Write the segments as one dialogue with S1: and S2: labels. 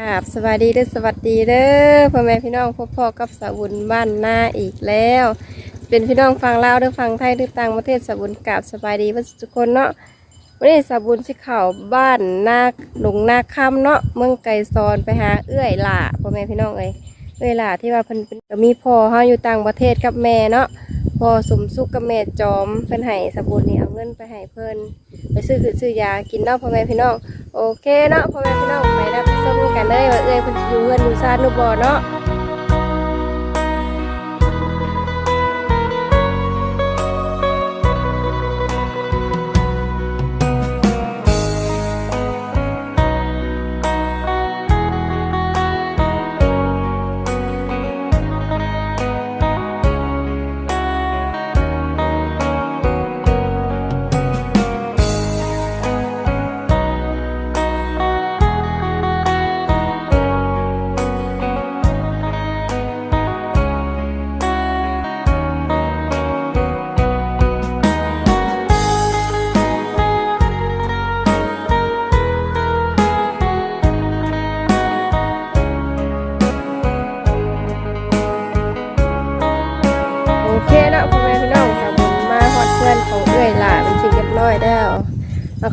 S1: ครับสวัสดีเด้อสวัสดีเด้อพ่อแม่พี่น้องพ่อพ่อกับสาวบุญบ้านนาอีกแล้ว เป็นพี่น้องฟังลาวเด้อฟังไทยเด้อต่างประเทศสาวบุญกับสบายดีเพื่อนทุกคนเนาะวันนี้สาวบุญสิเข่าบ้านนาหลงนาคำเนาะเมืองไก่ซอนไปหาเอื้อยหล่าพ่อแม่พี่น้องเอ้ยเอื้อยหล่าที่ว่าเพิ่นเป็นมีพ่อเฮาอยู่ต่างประเทศกับแม่เนาะพอสมสุขกับแม่จอมเพิ่นให้สบุญนี่เอาเงินไปให้เพิ่นไปซื้อคือซื้อยากินเนาะพ่อแม่พี่น้องโอเคเนาะพ่อแม่ เลยว่าเอ้ยเพิ่นสิอยู่เฮือนอยู่ซ่านหนูบ่เนาะ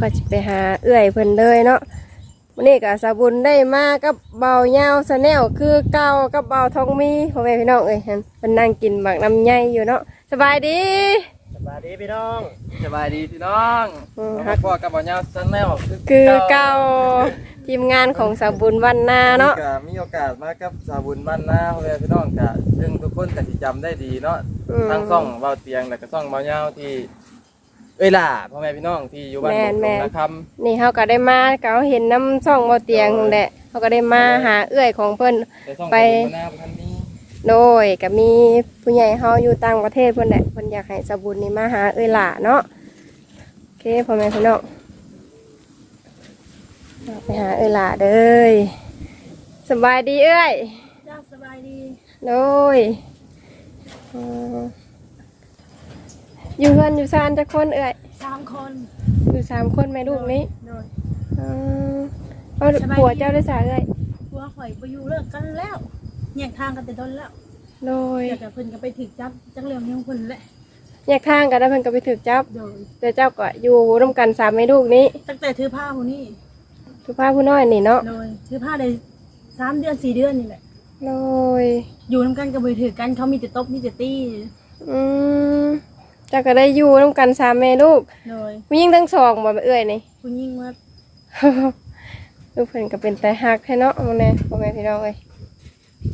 S1: เราก็จะไปหาเอื้อยเพิ่นเลยเนาะวันนี้ก็สาวบุญได้มากับเบาเงาสแนลคือเก่ากับเบาทองมีพ่อแม่พี่น้องเอ้ยเห็นเพิ่นนั่งกินหมากน้ำใหญ่อยู่เนาะสบายดี
S2: สบายดีพี่น้อง
S3: สบายดีพี่น้อง
S1: อืม
S3: มาพ่อกับบ่าวเหยาซันแนล
S1: คือเก่าทีมงานของสาวบุญวันนาเนาะ
S3: ก็มีโอกาสมากับสาวบุญบ้านนาพ่อแม่พี่น้องก็ซึ่งทุกคนก็สิจำได้ดีเนาะ
S1: อืม
S3: ทั้งซ่องเบาเตียงแล้วก็ซ่องเบาเหยาที่ เอ้ยล่ะพ่อแม่พี่น้องที่อยู่บ้าน
S1: แม่น
S3: หล
S1: แม่
S3: ง
S1: น
S3: นะครับ
S1: นี่เขาก็ได้มาเขาเห็นน้ำช่องเบาเตียงนั่นแหละเขาก็ได้มาหาเอื้อยของเพิ่น
S3: แต่ซ่อง
S1: ไป
S3: สาวบุญบ้านนาพันนี้
S1: โดยก็มีผู้ใหญ่เฮาอยู่ต่างประเทศเพิ่นแหละเพิ่นอยากให้สบุญนี่มาหาเอ้ยหล่าเนาะโอเคพ่อแม่พี่น้องเราไปหาเอ้ยหล่าเด้ยสบายดีเอ้ย
S2: จ้าสบายดี
S1: โดยเอ่อ อยู่เฮือนอยู่ซานจักคนเอ้ย
S2: สามคน
S1: อยู่สามคนแม่ลูกนี้
S2: โดย
S1: เอ่อเอาผัวเจ้าได้สาเอ้ย
S2: ผัวข่อยไปอยู่เลิกกันแล้วแยกทางกันแต่ต้นแล้ว
S1: โดย
S2: อยากจะเพิ่นก็ไปถึกจับจังเรื่องยังเพิ่นแหละ
S1: แยกทางกันแล้วเพิ่นก็ไปถึกจับ
S2: โดย
S1: แต่เจ้าก็อยู่ร่วมกันสามแม่ลูกนี้
S2: ตั้งแต่ถือผ้าผู้นี้
S1: ทุกภาพผู้น้อยนี่เนาะ
S2: โดยถือผ้าได้สามเดือนสี่เดือนนี่แหละ
S1: โดย
S2: อยู่นํกันก็บ่ได้ถือกันเขามีแต่ตบมีแต่ตี
S1: อืม เจ้าก็ได้อยู่ร่วมกันสามแม่ลูก
S2: โดย
S1: ผู้หญิงทั้งสองบ่เอ่ยนี่
S2: ผู้หญิงว่า
S1: ลูกเพิ่นก็เป็นแต่ฮักแท้เนาะมื้อนี้พ่อแม่พี่น้องเอ้ย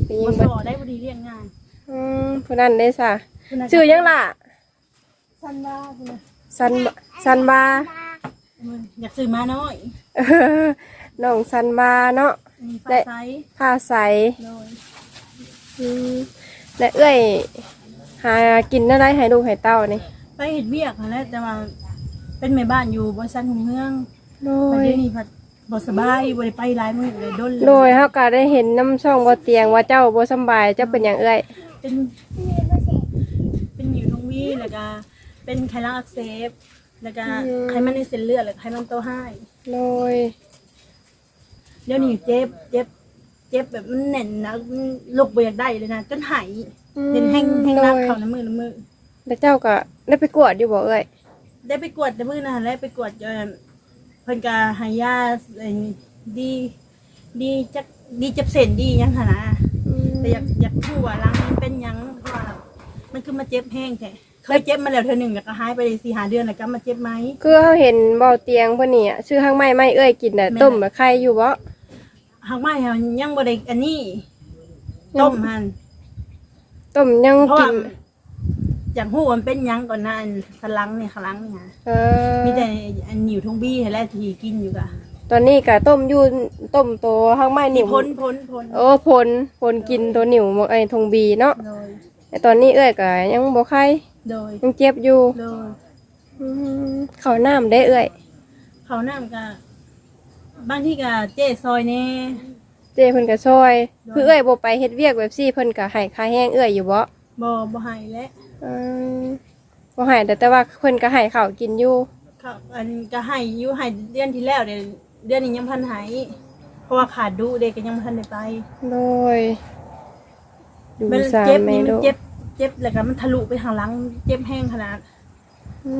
S1: ผู้หญิง
S2: บ่
S1: บ่
S2: สอได้บ่ดีเรียงงาน
S1: อืมผู้นั้นได้ซะ
S2: ผู้นั้น
S1: ชื่อหยังล่ะ
S2: สันว่าผู้นั้น
S1: ซันซันบา
S2: มันอยากซื้อมาน้อย
S1: เออน้องซันบาเนาะ
S2: อันนี้ฟ้า
S1: ได้
S2: ใส
S1: ผ้าใส
S2: โดย
S1: อืมและเอ้ย หากินอะไรให้ลูกให้เต้านี่
S2: ไปเฮ็ดเวียกนั่นแหละแต่ว่าเป็นแม่บ้านอยู่บริษัทหุ่งเมือง
S1: โด
S2: วัน
S1: ย
S2: นี้นี่ผัดบสบายบริไปหลายมื้อเลยด้นเลย
S1: โดยเฮาก็ได้เห็นน้ำช่องบ่เตียงว่าเจ้าบ่สำบายเจ้าเป็นหยังเอ้ย
S2: เป็นเป็นอยู่ทงวีแล้วก็เป็นไขลังอักเสบแล้วก็ไขมันในเส้นเลือดแล้วก็ไขมันโตให้
S1: โดย
S2: เดี๋ยวนี้เจ็บเจ็บเจ็บแบบมันแน่นนะมันลุกบ่อยากได้เลยนะจนหาย เป็นแห้งแห้งนักเขาน้ำมือน้ำมือ
S1: แล้วเจ้าก็ได้ไปกวดอยู่บ่เอ้ย
S2: ได้ไปกวดน้ำมือนะแล้วไปกวดเอ่อเพิ่นก็ให้ยาเอ่อดีดีจักดีจับเส้นดีหยังหั่นนะแต่อยากอยากรู้ว่ารังมันเป็นหยังเพราะว่ามันคือมาเจ็บแห้งแท้เคยเจ็บมาแล้วเธอหนึ่งแล้วก็หายไปสี่หาเดือนแล้วก็มาเจ็บไหม
S1: คือเขาเห็นเบาเตียงเพิ่นนี่อะชื่อห้างไม้ไม้เอ้ยกินน่ะ
S2: แม่น
S1: ต้มแบบไข่อยู่บ่
S2: หากไม่ค่ะยังบ่ได้อันนี้ ต้มหัน
S1: ต้มยัง
S2: เพราะ
S1: กิ
S2: ว่านอยากรู้ว่ามันเป็นหยังก่อนหนะอันสลังเนี่ยขลังเนี่ย
S1: เออ
S2: มีแต่อันหนิวทงบี้แหละที่กินอยู่กะ
S1: ตอนนี้ก็ต้มอยู่ต้มโตห้างไม้
S2: นี่
S1: นิ่ว
S2: พ้นพ้นพ้น
S1: โอ้ผลผลกินตัวนิ่วไอ้ทงบีเนาะ
S2: โดย
S1: แต่ตอนนี้เอ้ยก็ยังบ่ไข้
S2: โดย
S1: ยังเจ็บอยู่
S2: โดย
S1: อืมข้าวน้ำได้เอ้ย
S2: เขาน้ำกะบางที่กะเจ๊ซอยแน่
S1: เจ้เพิ่นก็ช่วยคือเอ้ยบ่ไปเฮ็ดเวียกแบบซี่เพิ่นก็ให้ค่าแห้งเอ้ยอยู่บ่
S2: บ่บ่ให้แล้ว
S1: อืมบ่ให้แต่แต่ว่าเพิ่นก็ให้ข้าวกินอยู่
S2: เขาอันก็ให้อยู่ให้เดือนที่แล้วเดือนเดือนนี้ยังพันใหายเพราะราะว่าขาดดูเด็กก็ยังไม่ทันได้ไป
S1: โดยดู
S2: มัน
S1: สาม
S2: เจ็บ
S1: เม
S2: นี่มัน
S1: โด
S2: เจ็บเจ็บแล้วก็มันทะลุไปทางหลังเจ็บแห้งขนาด
S1: อื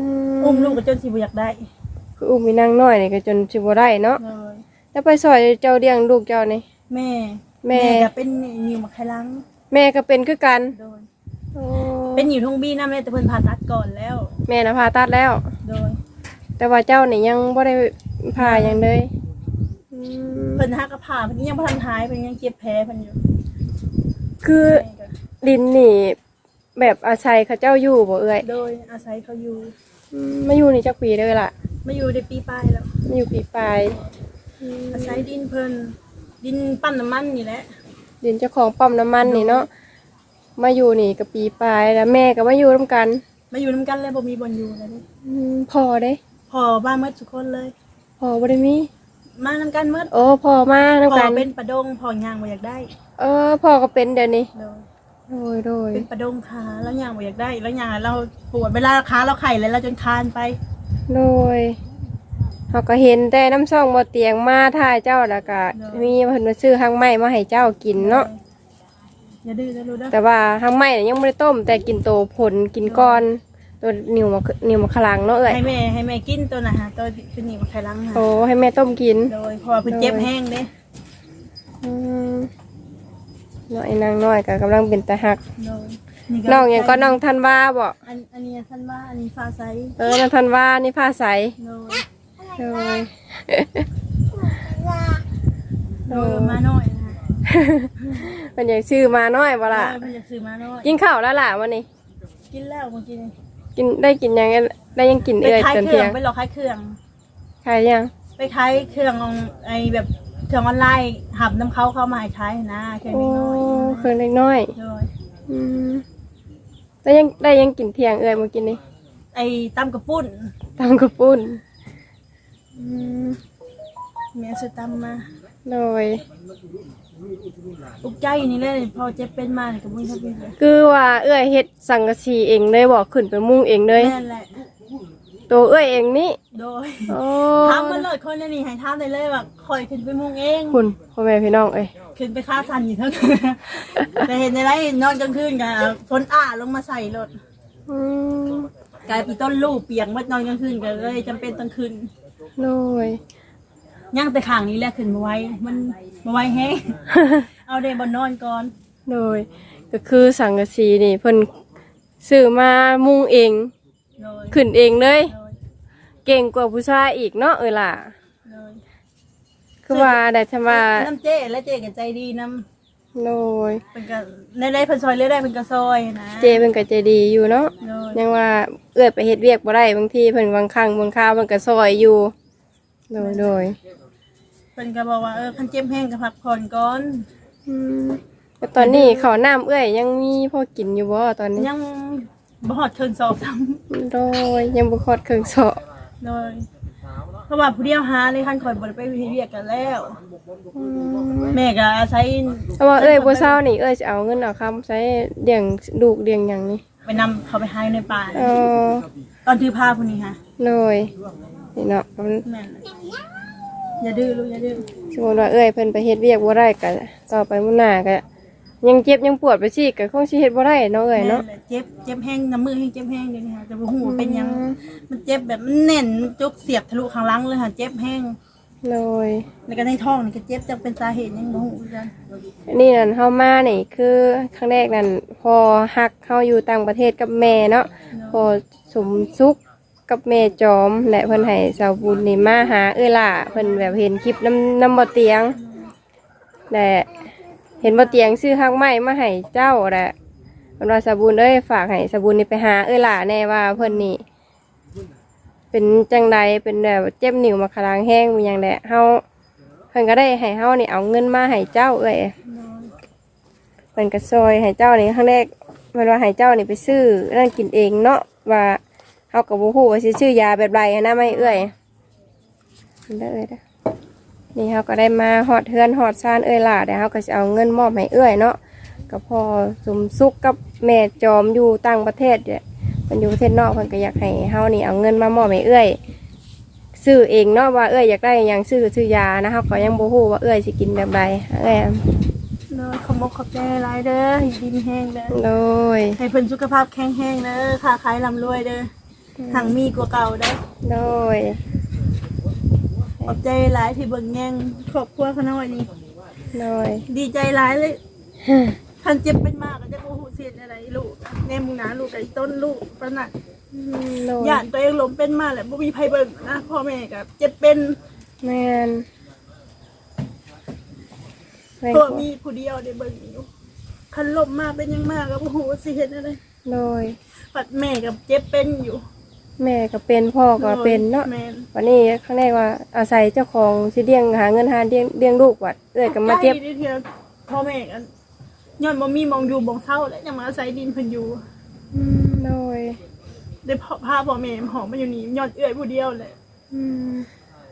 S2: อุ้มลูกก็จนสิบ่อยากได้
S1: คืออุ้มมีนางน้อยนี่ก็จนสิบ่ได้เนาะ
S2: เลย
S1: แล้วไปซอยเจ้าเลี้ยงลูกเจ้านี่
S2: แม่
S1: แม่
S2: ก็เป็นนิ้วมาไขลัง
S1: แม่ก็เป็นคือกัน
S2: โดย
S1: โอ้
S2: เป็นนิ้วทงบี้น้ำเลยแต่เพิ่นผ่าตัดก่อนแล้ว
S1: แม่น่ะผ่าตัดแล้ว
S2: โดย
S1: แต่ว่าเจ้านี่ยังบ่ได้ผ่าหยังเลยอืม
S2: เพิ่นฮักก็ผ่าเพิ่นยังบ่ทันหายเพิ่นยังเจ็บแผลเพิ่นอยู่
S1: คือ
S2: แม่ก็
S1: ลินนี่แบบอาศัยเขาเจ้าอยู่บ่เอ่ย
S2: โดยอาศัยเขาอยู่
S1: อืมมาอยู่นี่จักปีเด้อล่ะ
S2: มาอยู่ได้ปีปลายแล้ว
S1: มาอยู่ปีปลายอืม
S2: อาศัยดินเพิ่น ดินปั้นน้ำมันนี่แหละ
S1: ลินเจ้าของปั๊มน้ำมันนี่เนาะมาอยู่นี่ก็ปีปลายแล้วแม่ก็มาอยู่ร่วมกัน
S2: มาอยู่นํกันเลยบ่มีบ่อนอยู่เลย
S1: อืมพอเด้
S2: พอบ้านหมดทุกคนเลย
S1: พอบ่ได้มี
S2: มานํกันหมด
S1: โอ้พอมา
S2: พ
S1: นํ
S2: อ
S1: กัน
S2: เป็นประดงพอย่างบ่อยากได้
S1: เออพอก็เป็นเดี๋ยวนี้
S2: โดย
S1: โดยโดย
S2: เป็นประดงขาแล้วย่างบ่อยากได้ แล้วย่างเราปวดเวลาขาเราไข่เลยเราจนคานไป
S1: โดย เขาก็เห็นแต่น้ำซ่องบ่เตียงมาถ่ายเจ้าแล้วก็มีเพิ่นมาซื้อหางไม้มาให้เจ้ากินเนาะ
S2: อย่าดื้อนะลูกเด้อ
S1: แต่ว่าหางไม้เนี่ยยังไม่ได้ต้ม แต่กินโตผลกินก้อน ตัวนิวมานิวมาขลังเนาะเอ้ย
S2: ให้แม่ให้แม่กินตัวน่ะฮะตัวเป็นหนีบไข่ลังฮะ
S1: โอ้ให้แม่ต้มกิน
S2: โดยพอเพิ่นเจ็บแห้งเด้
S1: อืมน้อยนางน้อยก็กำลังเป็นตาหัก
S2: โดย
S1: น้องหยังก็น้องทันว่าบ่
S2: อันอันนี้ท่านว่าอันนี้ฟ้าใส
S1: เออน้องทันว่านี่ผ้าใส
S2: โดย
S1: โดย
S2: โดยมาหน่อยนะฮะ
S1: เป็นอย่างชื่อมาน้อยบ่ล่ะ
S2: โดยเพิ่นจะซื้อมาหน่อย
S1: กินข้าวแล้วล่ะวันนี้
S2: กินแล้วเมื่อกี้นี่
S1: กินได้กินยังได้ยังกิน
S2: ไป
S1: เอื้อย
S2: ขาย
S1: จน
S2: เครื่
S1: เที่
S2: อยง
S1: ง
S2: ไปหลอกขายเครื่อง
S1: ขายยัง
S2: ไปขายเครื่องออนไอแบบเครื่องออนไลน์หับน้ำเขาเข้ามาให้ขายนะเครื่อง
S1: โอ้
S2: น้อย
S1: เคยเล็กน้อย
S2: ๆโดย
S1: อืมได้ยังได้ยังกินเที่ยงเอื้อยเมื่อกี้นี้
S2: ไอตำกระปุ้น
S1: ตามกระปุ้น อืม
S2: แม่ซื้อตำมา
S1: โดย
S2: อุกใจนี่เลยพอเจ็บเป็นมาเนี่ยกับมึงทับเป็นเลย
S1: คือว่าเอื้อยเฮ็ดสังกะสีเองเลยบอกขึ้นไปมุงเองเลย
S2: นั่นแหละ
S1: ตัวเอื้อยเองนี่
S2: โดย
S1: โอ้
S2: ทำมาเลยคนนี้ให้ทำได้เลยว่าคอยขึ้นไปมุงเอง
S1: คุณพ่อแม่พี่น้องเอ้ย
S2: ขึ้นไปค่าสันอยู่เทั้งแต่เห็นในไรนอนกลางคืนกันฝนอ้าลงมาใส่รถ
S1: อืม
S2: กลายเป็นต้นลูกเปียกเมื่อนอนกลางคืนกันเลยจำเป็นต้องขึ้น
S1: โดย
S2: ย่างแต่ข้างนี้แหละขึ้นมาไว้ มันมาไว้แห้ง เอาเดบนนอนก่อน
S1: โดย ก็คือสังกะสีนี่เพิ่นซื้อมามุงเอง
S2: โดย
S1: ขึ้นเองเลย
S2: โดย
S1: เก่งกว่าผู้ชายอีกเนาะเอ้ยล่ะ
S2: โดย
S1: คือว่าได้ทำว่า
S2: น้ำเจ๊และเจ๊กับใจดีน้
S1: โดยำ
S2: เป็นกับในได้เพิ่นซอยเลือได้เป็นกระซอยนะ
S1: เจเพิ่นก็ใจดีอยู่เนาะ
S2: โดย
S1: ยังว่าเอื้อยไปเฮ็ดเวียกบ่ได้บางทีเพิ่นบางครั้งบางคราวเพิ่นก็ซอยอยู่ โดยโดย
S2: เพิ่นก็บอกว่าเออคันเจ็บแห้งก็พักผ่อนก่อน
S1: อืมแต่ตอนนี้ข้าวน้ำเอื้อย ยังมีพอกินอยู่บ่ตอนนี้
S2: ยังบ่ฮอดเคินสอบซ้
S1: โดยยังบ่คอดเครื่องเสาะำ
S2: โดยเพราะว่าผู้เดียวหาเลยคันข่อยบ่ได้ไปเฮ็ดเวียกกันแล้ว
S1: อืม
S2: แม่ก็อาศัย
S1: เพราะว่าเอ้ยบ่เศร้านี่เอ้ยสิเอาเงินเอาคำใช้เลี้ยงลูกเลี้ยงหยังนี่
S2: ไปนำเขาไปหาอยู่ในป่า
S1: เออ
S2: ตอนถือผ้าพุ่นนี้ค่ะ
S1: โดย นี่เนาะมัน
S2: แม่นอย่าดื้อลูกอย่าดื้อ
S1: สมมุติว่าเอ้ยเพิ่นไปเฮ็ดเวียกบ่ได้ก็ต่อไปมื้อหน้าก็ยังเจ็บยังปวดไปสิก็คงสิเฮ็ดบ่ได้เนาะเอ้ยเนาะ
S2: แม่นแหละเจ็บเจ็บแห้งน้ำมือแห้งเจ็บแห้งเดี๋ยวนี้ค่ะแต่บ่ฮู้ว่าเป็นหยังมันเจ็บแบบมันแน่นจุกเสียบทะลุข้างหลังเลยค่ะเจ็บแห้ง
S1: โดย
S2: แล้วก็ในท้องนี่ก็เจ็บจังเป็นสาเหตุหยังบ่ฮู้คือกัน
S1: นี่นั่นเฮามานี่คือครั้งแรกนั่นพอฮักเฮาอยู่ต่างประเทศกับแม่เนาะพอสมสุข กับแม่จอมและเพิ่นให้สาวบุญนี่มาหาเอ้ยล่ะเพิ่นแบบเห็นคลิปน้ำน้ำบ่เตียงและเห็นบ่เตียงซื้อฮักไม้มาให้เจ้าแหละเพิ่นว่าสาวบุญเอ้ยฝากให้สาวบุญนี่ไปหาเอ้ยล่ะแน่ว่าเพิ่นนี่ เป็นจังใดเป็นแบบเจ็บนิ้วมาคลางแห้งมีหยังแหละเฮาเพิ่นก็ได้ให้เฮานี่เอาเงินมาให้เจ้าเอ้ยเพิ่นก็ซอยให้เจ้านี่ครั้งแรกเพิ่นว่าให้เจ้านี่ไปซื้อนั่นกินเองเนาะว่า เฮาก็บ่ฮู้ว่าสิซื้อยาแบบใดหั้นนะไม่เอื้อยเด้อเอ้ยเด้อนี่เฮาก็ได้มาฮอดเฮือนฮอดซ่านเอ้ยล่ะเดี๋ยวเฮาก็สิเอาเงินมอบให้เอื้อยเนาะก็พอสมสุขกับแม่จอมอยู่ต่างประเทศเนี่ยเพิ่นอยู่ประเทศนอกเพิ่นก็อยากให้เฮานี่เอาเงินมามอบให้เอื้อยซื้อเองเนาะว่าเอ้ยอยากได้หยังซื้อซื้อยานะเฮาก็ยังบ่ฮู้ว่าเอ้ยสิกินแบบใดเอ้ย
S2: เนาะขอบมกขอบใจหลายเด้ออยู่ดีมีแห้งเด้อ
S1: โดย
S2: ให้เพิ่นสุขภาพแข็งแรงเด้อค้าขายร่ำรวยเด้อ หังมีกว่าเก่าเด้อ
S1: โดย
S2: ขอบใจหลายที่เบิ่งแย่งครอบครัวเขาน้อยนี่
S1: โดย
S2: ดีใจหลายเลยท่านเจ็บเป็นมากก็จะโมโหเสียดอะไรลูกแน่มึงนะลูกไอ้ต้นลูกประหนัก
S1: อืมโดย
S2: ย่านตัวเองล้มเป็นมาแหละบ่มีไผเบิ่งนะพ่อแม่ก็เจ็บเป็น
S1: แม่นแม่น
S2: เพราะมีผู้เดียวได้เบิ่งอยู่คันล้มมาเป็นยังมากก็บ่ฮู้ว่าสิเฮ็ดอะไร
S1: โดย
S2: ปัดแม่ก็เจ็บเป็นอยู่
S1: แม่ก็เป็นพ่อก็เป็นเนาะ
S2: แม่น
S1: วันนี้ครั้งแรกว่าอาศัยเจ้าของสิเลี้ยงหาเงินหาเลี้ยงเลี้ยงลูกวัดเอ้ยก็มาเจ็บ
S2: ใกล้นิดเดียวพ่อแม่กันย้อนบ่มีหมองอยู่หมองเศร้าแล้วยังมาอาศัยดินเพิ่นอยู่
S1: อืมโดย
S2: ได้พาพาพ่อแม่หอมมาอยู่นี่ย้อนเอื้อยผู้เดียวแหละ
S1: อืม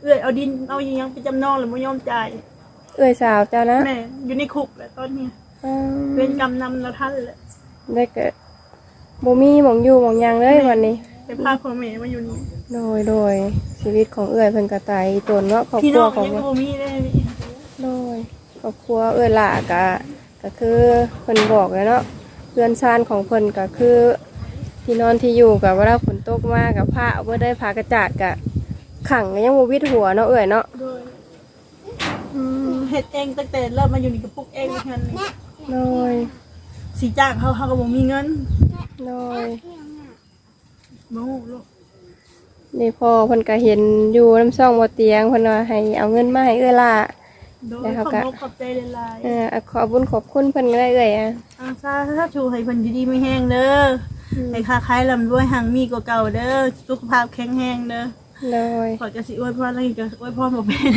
S2: เอื้อยเอาดินเอาอิหยังไปจำนองแล้วบ่ยอมจ่าย
S1: เอ้ยสาวเจ้านะ
S2: แม่อยู่ในคุกแหละตอนนี้
S1: อืม
S2: เป็นกรรมนำเราท่านแหละ
S1: ได้เกิดบ่มีหมองอยู่หมองหยังเลยวันนี้
S2: ไปพาพ่อแม่มาอยู่นี่
S1: โดยโดยชีวิตของเอ้ยเพิ่นก็ตายตนเนาะครอบ
S2: พี่
S1: ครั
S2: น้
S1: ว
S2: อง
S1: ของ
S2: ยัง
S1: เพิ่น
S2: บ่มีเลยนี่
S1: โดยครอบครัวเอ้ยล่ะก็ก็คือเพิ่นบอกเลยเนาะเพื่อนชานของเพิ่นก็คือที่นอนที่อยู่กับเวลาฝนตกมากับผ้าเอาบ่ได้ผ้ากระจาดก็ขังก็ยังบ่วิดหัวเนาะเอ้ยเนาะ
S2: โดยเฮ็ดเองตั้งแต่เริ่มมาอยู่นี่ก็ปลุกเองเท่านั้นนี่
S1: โดย
S2: สีจ้างเขาเขาก็บ่มีเงิน
S1: โดย
S2: บ่ฮู้ลูก
S1: นี่พ่อเพิ่นก็เห็นอยู่น้ำซ่องบ่เตียงเพิ่นว่าให้เอาเงินมาให้เอ้ยล่ะ
S2: โดย
S1: แล้วเขา
S2: ขอบ
S1: ก็
S2: คุณขอบใจหลาย
S1: เออขอบคุญขอบคุณเพิ่นก็ได้เอ้ยอะ
S2: ๆอาซาถ้าชูให้เพิ่นอยู่ดีไม่แห้งเด้ออให้ค้าขายร่ำรวยหังมีกว่าเก่าเด้อสุขภาพแข็งแรงเด้อ
S1: โดย
S2: ขอจะสิอวยพรอะไรก็อวยพรบ่เป็น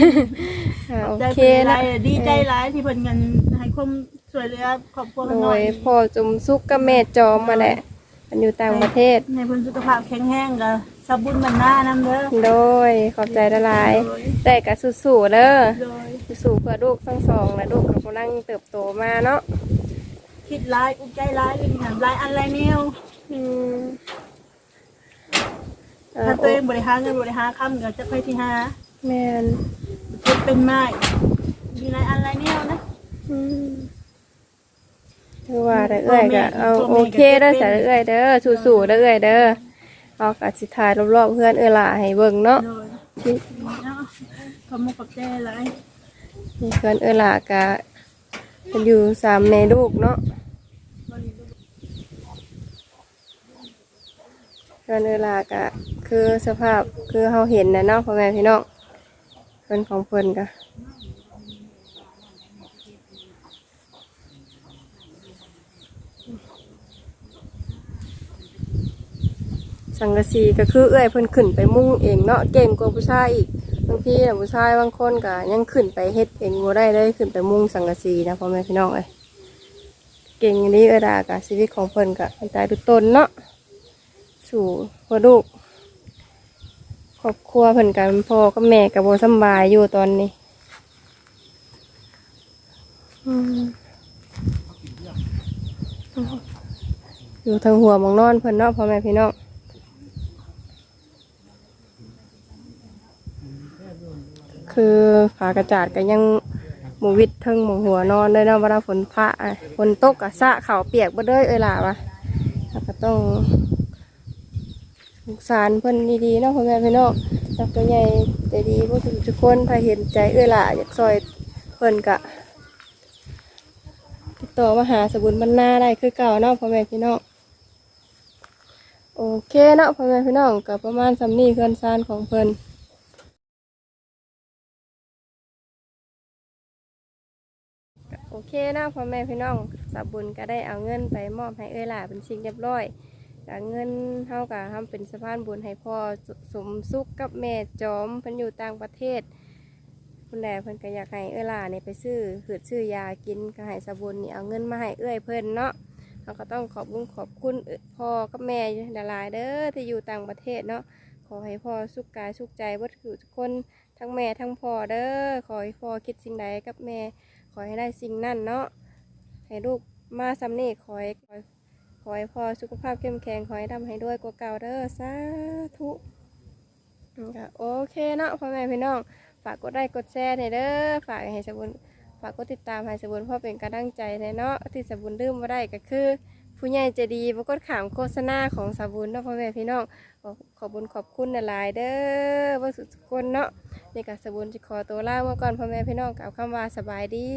S1: อ่าโอ
S2: ใจ
S1: เค
S2: เป็นไร
S1: นะ
S2: ดีใจหลายที่เพิ่นกันให้ความช่วยเหลือครอบครัว
S1: โด
S2: กันหน่อยย
S1: พ่อจุมซุกกับแม่จอมมาแหละมั นอยู่ต่างประเทศ
S2: ในเพิ่นสุขภาพแข็งแรงก็สบบุญบรรณานำเด้อ
S1: โดยขอบใจละลาย
S2: โดย
S1: แต่ก็สู้ๆเด้อ
S2: โดย
S1: สู้ๆเพื่อลูกทั้งสองและลูกก็กำลังเติบโตมาเนาะ
S2: คิดร้ายอุกใจร้ายเลยนี่ค่ะร้ายอันไรแนว
S1: อืมเอ่อ
S2: ถ้าตัวเองบริหารเงินบริหารคำก็จะค่อยที่หา
S1: แม่น
S2: เก็บเป็นไม้มีร้ายอันไรแนวนะ
S1: อืม คือว่าแต่เอ้ยก็เอาโอเคเด้อสาเอ้ยเด้อสู้ๆเด้อเอ้ยเด้อเอากะสิถ่ายรอบๆเพื่อนเอ้ยล่ะให้เบิ่งเนาะ
S2: โดย
S1: ที่
S2: เนาะขอบมุกขอบใจหลาย
S1: นี่เพื่อนเอ้ยล่ะก็เป็นอยู่สามแม่ลูกเนาะเพื่อนเวลาก็คือสภาพคือเขาเห็นนะเนาะพ่อแม่พี่น้องเพื่อนของเพื่อนก็ สังกะสีก็คือเอื้อยเพิ่นขึ้นไปมุ่งเองเนาะเก่งกว่าผู้ชายอีกบางทีน่ะผู้ชายบางคนก็ยังขึ้นไปเฮ็ดเองบ่ได้เลยขึ้นไปมุ่งสังกะสีนะพ่อแม่พี่น้องเอ้ยเก่งอันนี้เออดากะชีวิตของเพิ่นก็มันตายดุตนเนาะสู่พ่อลูกครอบครัวเพิ่นกันพ่อกับแม่กับโบสบายอยู่ตอนนี้อยู่ทางหัวมองนอนเพิ่นเนาะพ่อแม่พี่น้อง คือผากระจาดก็ยังหมูวิดเทิงหมองหัวนอนเลยเนาะเวลาฝนพระฝนตกกะสะเข่าเปียกบ่เด้ยเอ้ยล่ะวะก็ต้องสงสารเพิ่นดีๆเนาะพ่อแม่พี่น้องจักตัวใหญ่ใจดีพวกทุกคนถ้าเห็นใจเอื้อละอยากซอยเพิ่นกะติดต่อมาหาสบุญบรรณาได้คือเก่าเนาะพ่อแม่พี่น้องโอเคเนาะพ่อแม่พี่น้องกับประมาณสำนีเพื่อนซานของเพิ่น โอเคนะพ่อแม่พี่น้องสาวบุญก็ได้เอาเงินไปมอบให้เอื้อละเป็นสิ่งเรียบร้อยกเงินเท่ากับทำเป็นสะพานบุญให้พ่อสมสุขกับแม่จอมเพิ่นอยู่ต่างประเทศคุณแม่เพิ่นก็อยากให้เอื้อหล่านี่ไปซื้อหืดซื้อยากินก็ให้สะบุญนี่เอาเงินมาให้เอื้อยเพิ่นเนาะเราก็ต้องขอบคุณขอบคุณพ่อกับแม่ดาลายเด้อที่อยู่ต่างประเทศเนาะขอให้พ่อสุขกายสุขใจเบ่ทุกคนทั้งแม่ทั้งพ่อเด้อขอให้พ่อคิดสิ่งใดกับแม่ ขอให้ได้สิ่งนั้นเนาะให้ลูกมาซ้ำนี่ขอให้ขอให้ขอให้พอสุขภาพเข้มแข็งขอให้ทำให้ด้วยกว่าเก่าเด้อสาธุโอเคเนาะพ่อแม่พี่น้อง ฝากกดไลค์กดแชร์ในอยเด้อฝากให้สบุญฝากกดติดตามให้สบุญเพ่อเป็นกำลังใจในอยเนาะที่สบุญลืมบ่ได้ก็คือ ผู้ใหญ่จะดีบ่กดขามโฆษณาของสบุญเนาะพ่อแม่พี่น้อง ขอขอบุญขอบคุณหลายเด้อว่าสุดคนเนาะนี่ก็สบุญจิขอตัวลาเมื่อก่อนพ่อแม่พี่น้องกล่าวคำว่าสบายดี